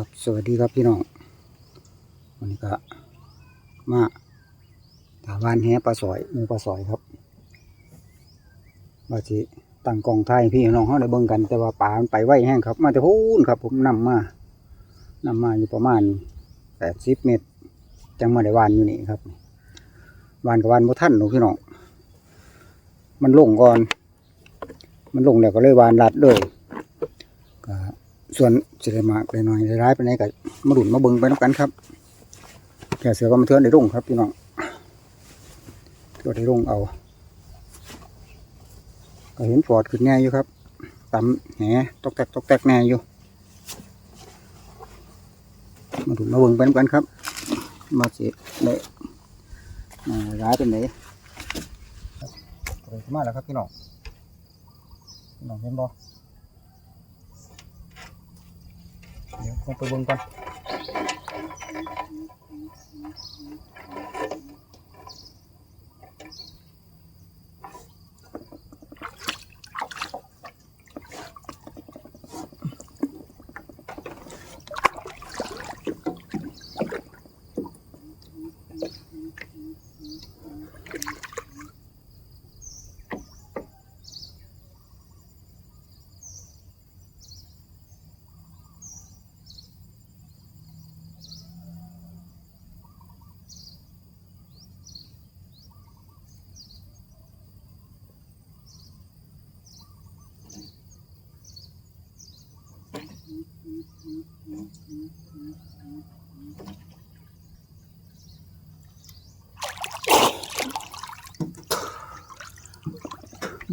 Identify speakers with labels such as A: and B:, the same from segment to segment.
A: ครับ สวัสดีครับพี่น้องวันนี้ก็มาถาวานแหปลาสอยหมูปลาสอยครับว่าสิตั้งกองไทยพี่น้องเขาได้เบิ่งกันแต่ว่าป่ามันไปไวแห้งครับ มาแต่พูนครับ ผมนำมานำมาอยู่ประมาณแปดสิบเมตร จังมาได้วานอยู่นี่ครับวานกับวานบ่ท่านหนูพี่น้องมันลงก่อน มันลงแล้วก็เลยวานลัดเลย ส่วนสิได้มากได้น้อยได้ร้ายไปไหนก็มาดุนมาเบิ่งไปน้ำกันครับแก่เสือก็มาเทือนได้รุ่งครับพี่น้องเทือนได้รุ่งเอา ก็เห็นฟอดขึ้นแน่อยู่ครับตำแหตกแตกตกแตกแน่อยู่ มาดุนมาเบิ่งไปน้ำกันครับ มาสิได้ร้ายเป็นไหนเอาไปมาแล้วครับพี่น้องพี่น้องเห็นบ่ เดี๋ยวลงไปเบิ่งก่อน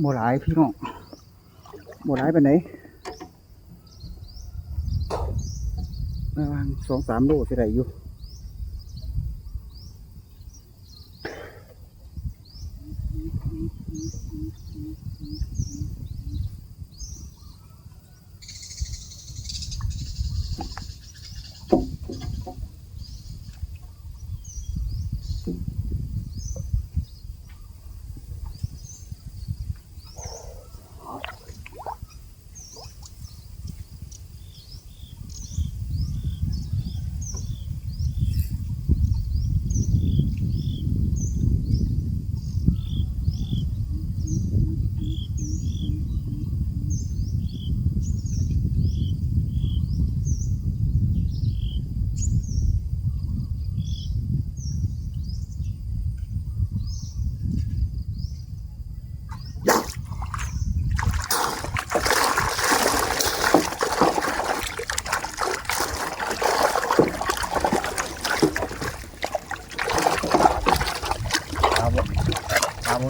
A: บ่หลายพี่น้องบ่หลายไปไหนประมาณสองสามโลสิไรอยู่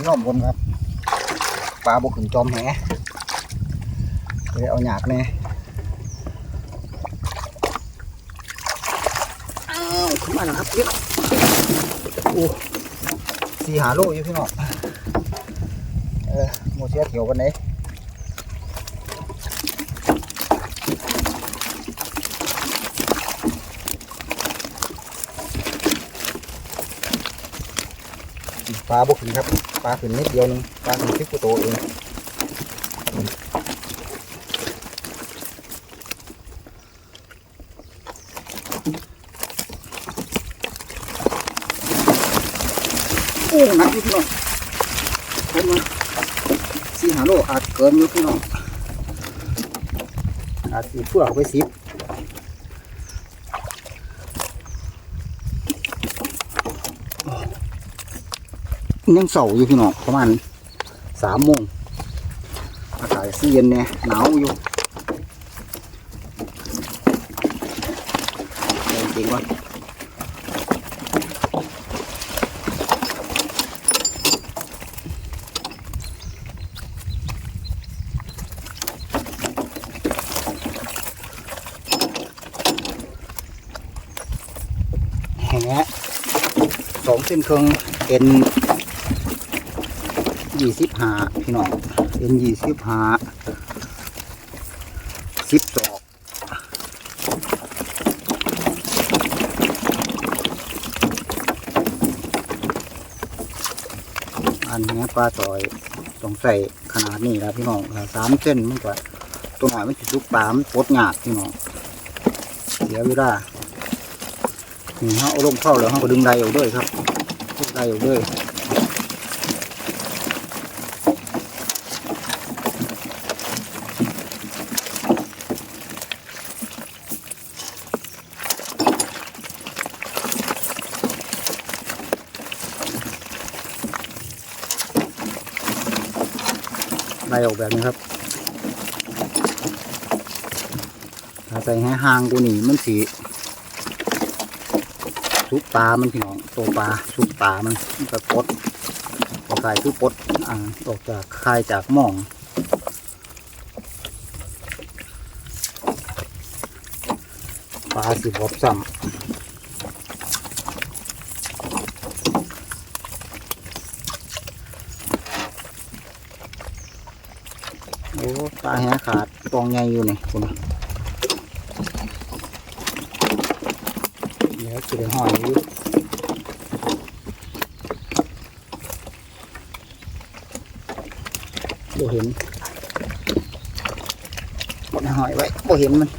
A: ปลาบ ปลาบย่อมบนครับ ปลาบกขึ้นจอมแหเลยเอาหยากแน่อ้าวขึ้นมาแล้วครับเยอะโอ้สี่หาโลอยู่พี่น้องเออโมเสียเถียวกันไหน ปลาบกขึ้นครับ ปลาขึ้นนิดเดียวหนึงปลาขึ้นสิบกว่าตัวเองโอ้หนักอยู่พี่น้องผมมาสี่หาโลอาจเกินอยู่พี่น้องอาจสีเพื่อเอาไปสิบ ยังเสาอยู่พี่น้องประมาณสามโมงอากาศสีเย็นเนี่ยหนาวอยู่จริงๆว่าแหสองเส้นเครื่องเอ็น ยี่สิบห้าพี่น้องเป็นยี่สิบห้าสิบสองอันนี้ปลาต่อยต้องใส่ขนาดนี้แล้วพี่น้องสามเส้นมันก็ตัวหน่อยมันจะสุกปลามปดหยาดพี่น้องเสียเวลานี่เขาเอาลมเข้าแล้วเขาก็ดึงไดออกด้วยครับดึงไดออกด้วย ออกแบบนี้ครับถ้าใส่ให้ห่างกูนี่มันสีสุกปลา มันพี่น้องโตปลาสุกปลา มันมันก็ปดออกกายคือปดอ่าออกจากคายจากหม่องปลาสิบอบซ้ำ โอ้ปลาแหขาดกองใหญ่อยู่นี่คุณเดี๋ยวจะได้หอยอยู่บ่เห็นบ่ได้หอยไว้บ่เห็นมัน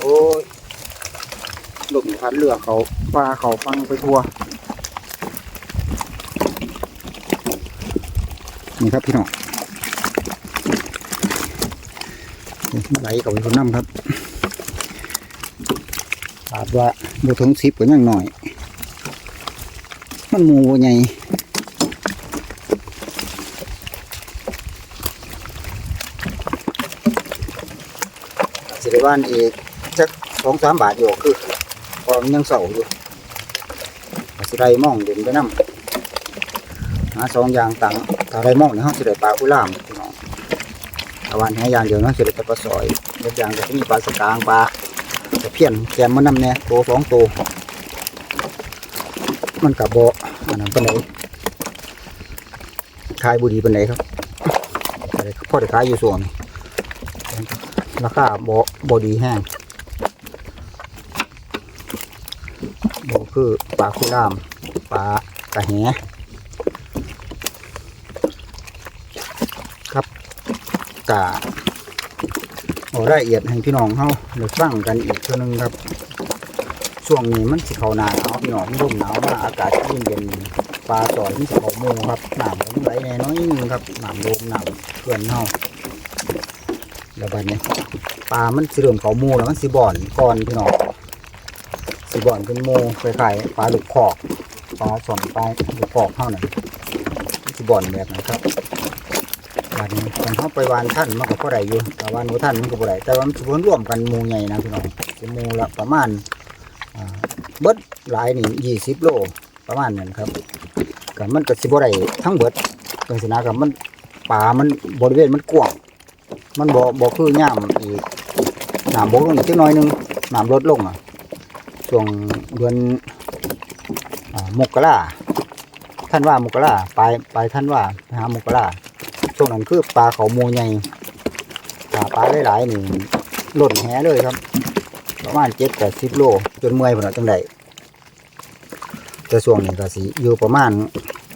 A: โอ้ยหลบ พัดเรือเขาปลาเขาฟังไปทั่วนี่ครับพี่น้องไหลกับคนน้ำครับอาจว่าบุทงซิบก็ยังหน่อย มันมูใหญ่สิได้บ้านอีกจักสองสามบาทอยู่คือ พอมันยังเสาอยู่สิได้มองเด่นไปน้ำหาสองอย่างต่างถ้าได้มองในห้องสิได้ปลาคุล่ามพี่น้องตะวันแหอย่างเดียวนะสิได้แต่ปลาสอยเล็กอย่างจะมีปลาสกางปลาตะเพี้ยนแกมมันนำเนี่ยโตสองโตวมันกับโบอันนั้นเป็นไหนขายบุดีเป็นไหนครับพ่อได้ขายอยู่ส่วนราคาโบบดีแห้งโบ คือปลาคุล่ามปลากระแหกะเอารายละเอียดให้พี่น้องเฮาได้ฟังกันอีกเท่านึงครับ ช่วงนี้มันสิเขาหนาวพี่น้องร่มหนาวมาอากาศเย็นเย็นๆปลาสอยมันสิเขาหมูครับหน้ำมันไหลแน่น้อยนึงครับหน้ำโลมหน้ำเพื่อนเฮาแล้วบัดนี้ปลามันสิเริ่มเขาหมูแล้วมันสิบ่อนก่อนพี่น้อง สิบ่อนเป็นหมูคล้ายๆปลาหลูกคอกปลาสอนปลาลูกคอกเฮานั่นสบ่อนแบบนั้นครับบาดนี้ตอนเขาไปวานท่านมันก็พอได้อยู่แต่วานบ่ท่านมันก็บ่ได้แต่ว่ามันสิเพิ่นร่วมกันหมู่ใหญ่นะพี่น้องสิหมู่ละประมาณเบิดหลายนี่ยี่สิบโลประมาณนั้นครับก็มันก็สิบ่ได้ทั้งเบิดจังซี่นะครับมันป่ามันบริเวณมันกว้างมันบ่บ่คือย่ามอีกน้ำบกลงอีกจักน่อยหนึงหน้ำลดลงอะ ช่วงเดือนอมกราท่านว่ามกราปลายปลายท่านว่าไปหามกราช่วงนั้นคือปลาเขาโมใหญ่ปลาปลาหลายๆนี่หล่นแหเลยครับ ประมาณเจ็ดแปดสิบโล จนเมื่อยพอนจังไดแต่ช่วงนี้ก็สิอยู่ประมาณ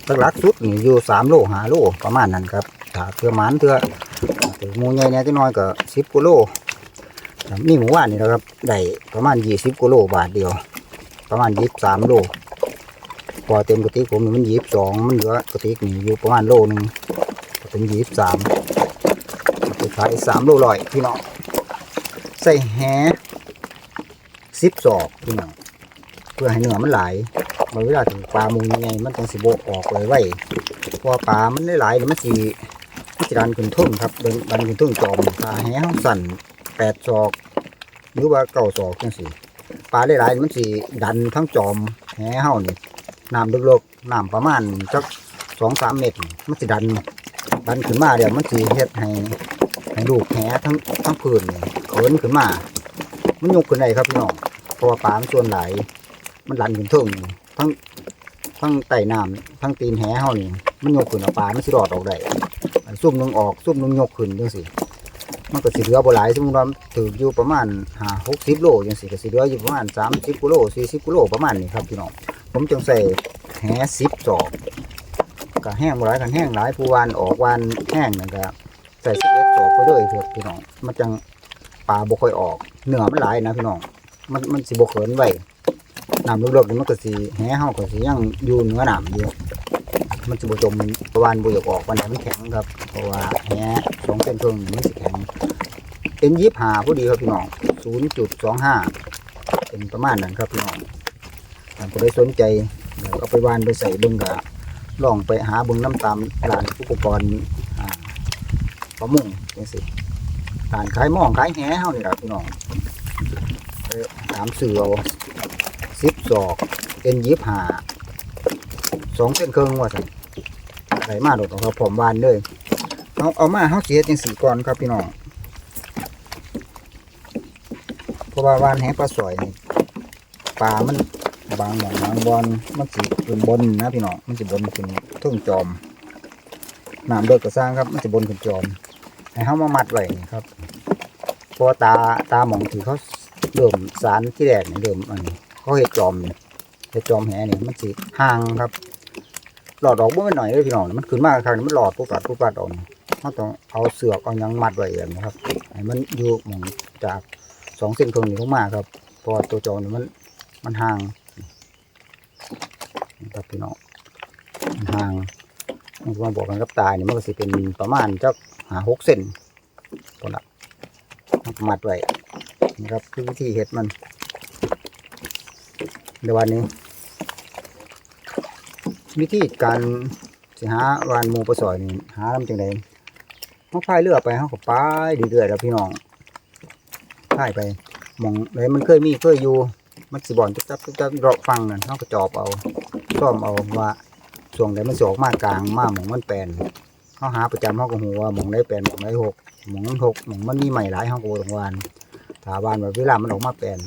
A: ตักลักสุดนี่อยู่สามโลหาโลประมาณนั้นครับถ้าเทือมันเทือถือมูใหญ่เนี่ยจะน้อยก็สิบกิโล แต่มีหมูว่านนี่นะครับได้ประมาณยี่สิบกิโลบาทเดียว ประมาณยี่สิบสามโลพอเต็มกระติกผมมันยี่สิบสองมันเหลือกระติกนี่อยู่ประมาณโลหนึงเป็นยี่สิบสามไปขายสามโลลอยพี่น้องใส่แหสิบศอกพี่น้องเพื่อให้เนื้อมันไหลายบางเวลาถึงปลามุงยังไงมันต้องสิโบออกเลยไว้เพราะปลามันได้หลายมันสิมันสิดันขึ้นทุ่นครับดันขึ้นทุ่นจอมปลาแหเขาสั่น ดศอก หรือว่าเก้าศอกจังสิปลาหลายๆมันสิดันทั้งจอมแหเฮานี่น้ำลึกๆน้ำประมาณจักสองสามเมตร มันสิดัน ดันขึ้นมาเดี๋ยวมันสีเฮ็ดให้ให้ลูกแหทั้งทั้งพื้นเขินขึ้นมา มันยกขึ้นได้ครับพี่น้องเพราะว่าปลามันส่วนหลายมันดันขึ้นเทิงทั้งทั้งไต่น้ำทั้งตีนแหเฮานี่มันยกขึ้นเอาปลามันสิรอดออกได้อันซุ่มนึงออกซุ่มนึงยกขึ้นจังซี่ มันก็สิเหลือบ่หลายสมมุติว่าถืออยู่ประมาณ5 60โลจังซี่ก็สิเหลืออยู่ประมาณ30กิโล40กิโลประมาณนี้ครับพี่น้องผมจึงใส่แห10ศอกก็แห้งบ่หลายกันแห้งหลายผู้วานออกวานแห้งนั่นก็ใส่11ศอกไปเลยเถิดพี่น้องมันจังปลาบ่ค่อยออกเนื้อมันหลายนะพี่น้องมันมันสิบ่เขินไว้น้ำลึกๆมันก็สิแหเฮาก็สิยังอยู่เหนือน้ำอยู่ มันจะบจมประวานบุยกออกวันไหนมันแข็งครับ เพราะว่าแหสองเส้นเครื่องมันแข็งเป็นยิบหาผู้ดีครับพี่น้องศูนย์จุดสองห้าเป็นประมาณนั้นครับพี่น้องถ้าผู้ใดสนใจเดี๋ยวเอาไปวานไปใส่บึงกะลองไปหาบึงน้ำตามร้านอุปกรณ์อ่าประมงจังสิร้านขายหม้องขายแหเฮานี่แหละพี่น้องไปถามสื่อเอาสิบศอกเป็นยิบหา องเส้นเครื่องว่าสั่นไหลมาโดดออกครับผมวานเลยเอาเอามาเขาเสียจังสีก่อนครับพี่น้องเพราะว่าวานแหปลาสอยปลามันบางหมองบางบอลมันสิขึ้นบนนะพี่น้องมันสิบนขึ้นทึ่งจอมน้ำเลิกกระสร้างครับมันสิบนขึ้นจอมให้เขามามัดไว้นี่ครับเพราะตาตาหมองที่เขาเริ่มสารที่แรกนี่เริ่มอันนี้เขาเห็ดจอมนี่ไปจอมแหนี่มันสิห่างครับ หลอดออกบ่แม่นหน่อยเลยพี่น้องมันขึ้นมากครั้งมันหลอดปุ๊บปัดปุ๊บปัดออกเราต้องเอาเสือกเอายังมัดไว้แบบนี้ครับให้มันอยู่หมองจากสองเส้นตรงนี้ลงมาครับเพอตัวจอนี่มันมันห่างนะครับพี่น้องมันห่างมันมาบอกกันกับตายนี่มันก็สิเป็นประมาณจักหาหกเซนตัวละมัดไว้นี่ครับคือวิธีเฮ็ดมันเดี๋ยววันนี้ วิธีการสิหาวานหมูปลาสอยนี่หาลำจังไดเขาพายเรือไปเขาก็ไปเรื่อยๆแล้วพี่น้องพายไปหมองไหนมันเคยมีเคยอยู่มันสิบอนจับจับจับจับรอฟังนั่นเขาก็จอบเอาซ่อมเอาว่าช่วงไหนมันสอกมากลางมาหมองมันแปลนเขาหาประจำเขาก็หัวหมองไหนแปลนหมองไหนหกหมองนั้นหกหมองมันมีใหม่หลายเขาก็บ่ต้องวานถาวานแบบเวลามันออกมาแปลน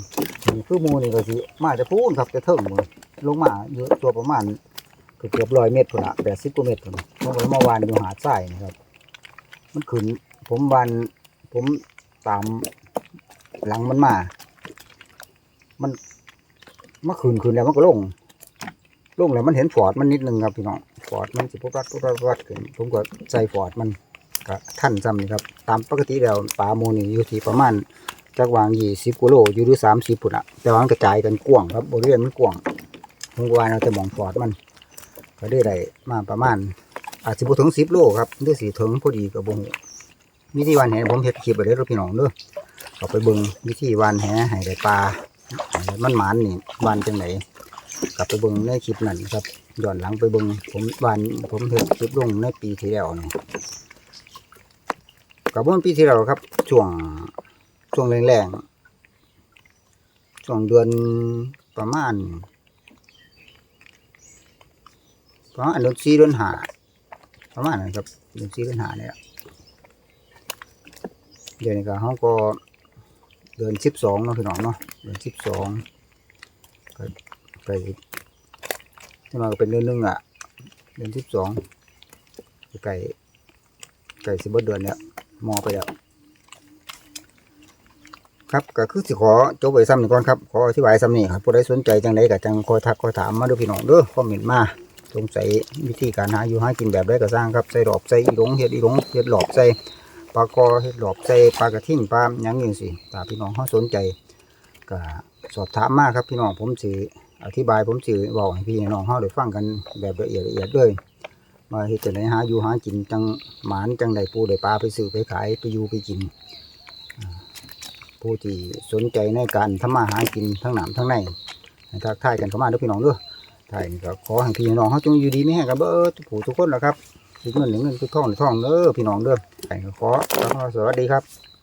A: นี่คือมูนี่ก็สิมาจะพูนครับจะเทิงหมดลงมาเยอะตัวประมาณ เกือบร้อยเมตรพุ่นละแปดสิบกว่าเมตรพุ่นเมื่อวานอยู่หาดทรายนะครับ มันขึ้น ผมวันผมตามหลังมันมา มันเมื่อคืนคืนแล้วมันก็ลงลงแล้วมันเห็นฟอร์ดมันนิดนึงครับพี่น้องฟอร์ดมันสิปุ๊บรัดปุ๊บรัดรัดขึ้นผมก็ใส่ฟอร์ดมันก็ท่านจำนี่ครับ ตามปกติแล้วปลาโมนี่อยู่ที่ประมาณจากวางยี่สิบกิโลอยู่หรือสามสิบปุ่นอะแต่ว่ามันกระจายกันกว้างครับบริเวณมันกว้างผมก็ว่าเราจะมองฟอดมัน ก็ได้ได้มาประมาณ อาจจะบ่ถึงสิบโลครับหรือสี่ถึงพอดีกับบงวิธีวานแหผมเฮ็ดคลิปไปเลยพี่น้องเด้อเอาไปเบิ่งวิธีวานแหให้ได้ปลามันหมานนี่วานจังไหนกลับไปเบิ่งในคลิปนั้นครับย้อนหลังไปเบิ่งผมวานผมเฮ็ดคลิปลงในปีที่แล้วนี่กับเมื่อปีที่แล้วครับช่วงช่วงแรงๆช่วงเดือนประมาณ ประมาณเดือนสี่เดือนหาประมาณนั้นครับดือนสี่เดือนหาเนี่ยเดือนนี้ก็เขาก็เดือนสิบสองเนาะพี่น้องเนาะเดือนสิบสองก็ไปที่มาก็เป็นเดือนหนึงอะ เดือนสิบสองไก่ไก่สิบเดือนเนี่ยมอไปแล้วครับก็คือสิขอจบไว้ซ้ำหนี่ก่อนครับ ขออธิบายซ้ำนี่ครับผู้ใดสนใจจังไดก็จังคอยทักคอยถามมาด้วยพี่น้องเด้อคอมเมนต์มา สงสัยวิธีการหาอยู่หากินแบบใดก็สร้างครับใส่หลอบใส่อีหลงเฮ็ดอีหลงเฮ็ดหลอบใส่ปลากอเฮ็ดหลอบใส่ปลากระทิ่งปลาหยังอย่างสิถ้าพี่น้องเขาสนใจก็สอบถามมากครับพี่น้องผมสิอธิบายผมสิบอกให้พี่น้องเขาได้ฟังกันแบบละเอียดละเอียดเลยมาเฮ็ดจังไดหาอยู่หากินจังหมานจังไดปูได้ปลาไปซื้อไปขายไปอยู่ไปกินผู้ที่สนใจในการทำมาหากินทั้งหนามทั้งในทักทายกันเข้ามาด้วยพี่น้องด้วย ถ่ายนี่ก็ขอให้พี่น้องเขาจงอยู่ดีไม่แห้งกันเบ้อทุกผู้ทุกคนนะครับทุกเงินหนึ่งเงินทุกทองหนึ่งทองเด้อพี่น้องเด้อถ่ายก็ขอสวัสดีครับ